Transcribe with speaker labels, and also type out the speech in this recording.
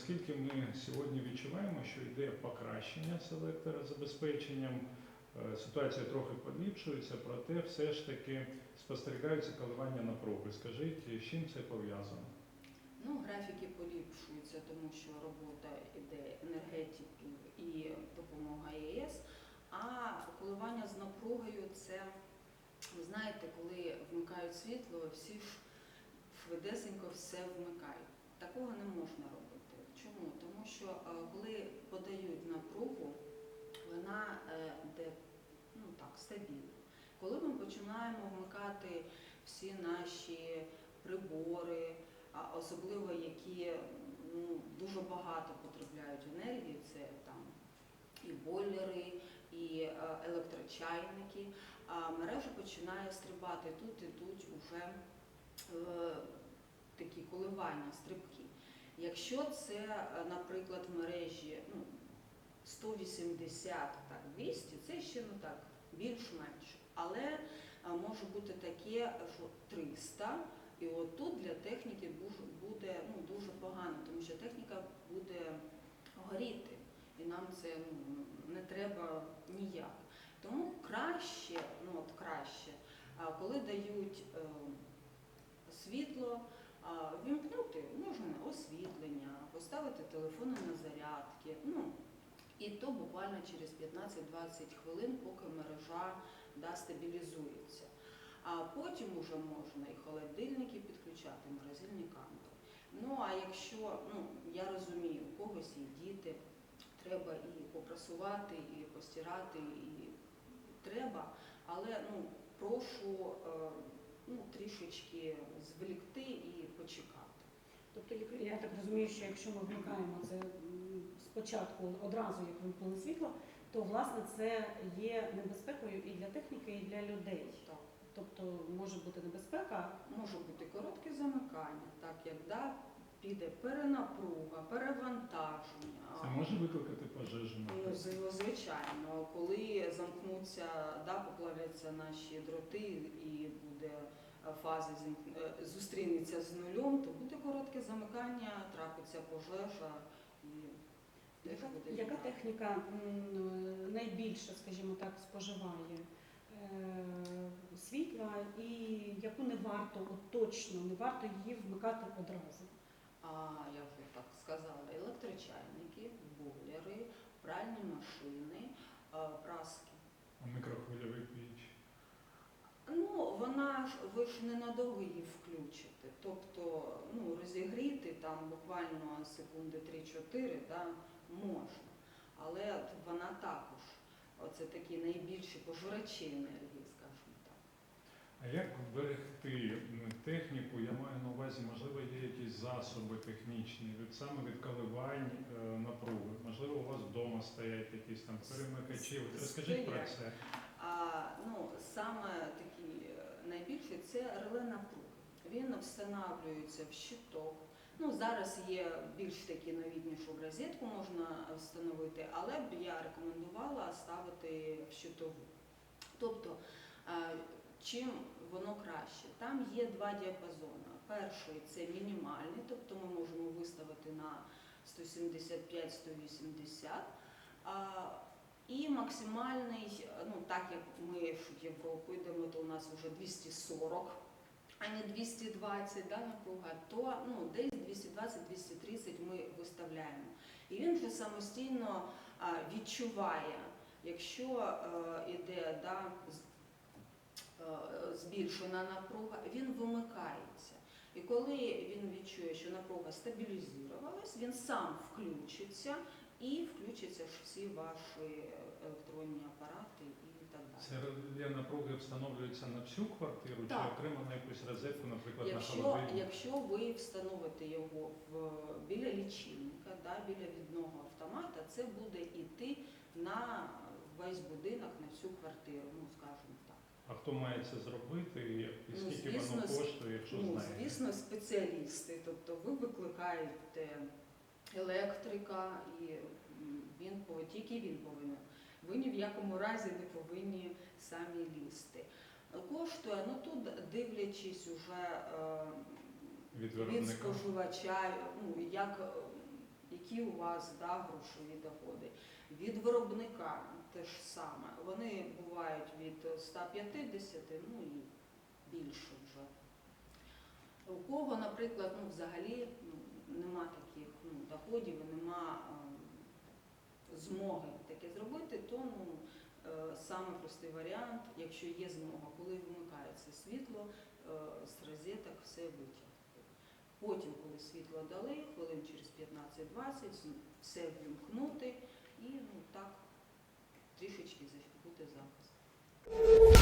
Speaker 1: наскільки ми сьогодні відчуваємо, що йде покращення з електрозабезпеченням, е, ситуація трохи поліпшується, проте все ж таки спостерігаються коливання напруги. Скажіть, з чим це пов'язано?
Speaker 2: Ну, графіки поліпшуються, тому що робота йде енергетиків і допомога ЄС. А коливання з напругою це, ви знаєте, коли вмикають світло, всі ж швидесенько все вмикають. Такого не можна робити. Чому? Тому що е, коли подають напругу, вона е, йде ну стабільно. Коли ми починаємо вмикати всі наші прибори, особливо які ну, дуже багато потребляють енергії, це там і бойлери, і е, електрочайники, а мережа починає стрибати. Тут ідуть уже такі коливання, стрибки. Якщо це, е, наприклад, в мережі ну, 180, так, 200, це ще ну так, більш-менш. Але е, може бути таке, що 300, і от тут для техніки буде ну, дуже погано, тому що техніка буде горіти, і нам це ну, не треба ніяк. Тому краще, ну от краще, а, коли дають е, а, вімкнути можна освітлення, поставити телефони на зарядки. Ну, і то буквально через 15-20 хвилин, поки мережа да, стабілізується. А потім вже можна і холодильники підключати, морозильні камери. Ну а якщо ну я розумію, у когось є діти, треба і попрасувати, і постирати, і треба, але ну прошу е, ну, трішечки і почекати.
Speaker 3: Тобто я- так розумію, що якщо ми вмикаємо це спочатку одразу, як вимкнули світло, то власне це є небезпекою і для техніки, і для людей.
Speaker 2: Так.
Speaker 3: Тобто може бути небезпека.
Speaker 2: Може бути коротке замикання, так як да, піде перенапруга, перевантаження.
Speaker 1: Це може викликати пожежу?
Speaker 2: Ну, звичайно, коли замкнуться, да, поплавляться наші дроти і буде е, зімк- е, зустрінеться з нульом, то буде коротке замикання, трапиться пожежа і теж
Speaker 3: Яка,
Speaker 2: буде
Speaker 3: яка техніка м, найбільше, скажімо так, споживає е, світла і яку не варто, от точно не варто її вмикати одразу?
Speaker 2: А я вже так сказала, електрочайники, бойлери, пральні машини, е, праски.
Speaker 1: А мікрохвильовий піч?
Speaker 2: Ну, вона ж ви ж ненадовго її включите. Тобто, ну, розігріти там буквально секунди 3-4 да, можна. Але вона також, оце такі найбільші пожирачі енергії, скажімо так.
Speaker 1: А як берегти техніку? Я маю на увазі, можливо, є якісь засоби технічні від саме від коливань е, напруги. Можливо, у вас вдома стоять якісь там перемикачі. Розкажіть про це.
Speaker 2: А ну, саме такі е, найбільші це реле напруги. Він встановлюється в щиток. Ну, зараз є більш такі новітнішу розетку можна встановити, але б я рекомендувала ставити в щитову. Тобто, е, чим воно краще? Там є два діапазони. Перший це мінімальний, тобто ми можемо виставити на 175-180. І максимальний, ну так як ми в Європу йдемо, то у нас вже 240, а не 220 да, напруга, то ну, десь 220-230 ми виставляємо. І він вже самостійно а, відчуває, якщо е, іде да, е, збільшена напруга, він вимикається. І коли він відчує, що напруга стабілізувалась, він сам включиться і включаться ж всі ваші електронні апарати і так далі.
Speaker 1: Це реле напруги встановлюється на всю квартиру
Speaker 2: Так.
Speaker 1: чи окремо на якусь розетку, наприклад, на
Speaker 2: Якщо,
Speaker 1: холодильник?
Speaker 2: якщо ви встановите його в, біля лічильника, да, біля відного автомата, це буде йти на весь будинок, на всю квартиру, ну скажімо так.
Speaker 1: А хто має це зробити і
Speaker 2: Ну,
Speaker 1: скільки
Speaker 2: звісно,
Speaker 1: воно коштує, якщо
Speaker 2: Ну,
Speaker 1: знаєте?
Speaker 2: звісно, спеціалісти. Тобто ви викликаєте електрика, і він тільки він повинен. Ви ні в якому разі не повинні самі лізти. Коштує, ну тут дивлячись уже е,
Speaker 1: Від
Speaker 2: від споживача, ну як е, які у вас да, грошові доходи. Від виробника те ж саме. Вони бувають від 150, ну і більше вже. У кого, наприклад, ну, взагалі ну, нема таких ну, доходів, нема е, змоги таке зробити, то ну, е, саме простий варіант, якщо є змога, коли вимикається світло, е, з розеток все витягти. Потім, коли світло дали, хвилин через 15-20, все ввімкнути і ну, так трішечки зробити захист.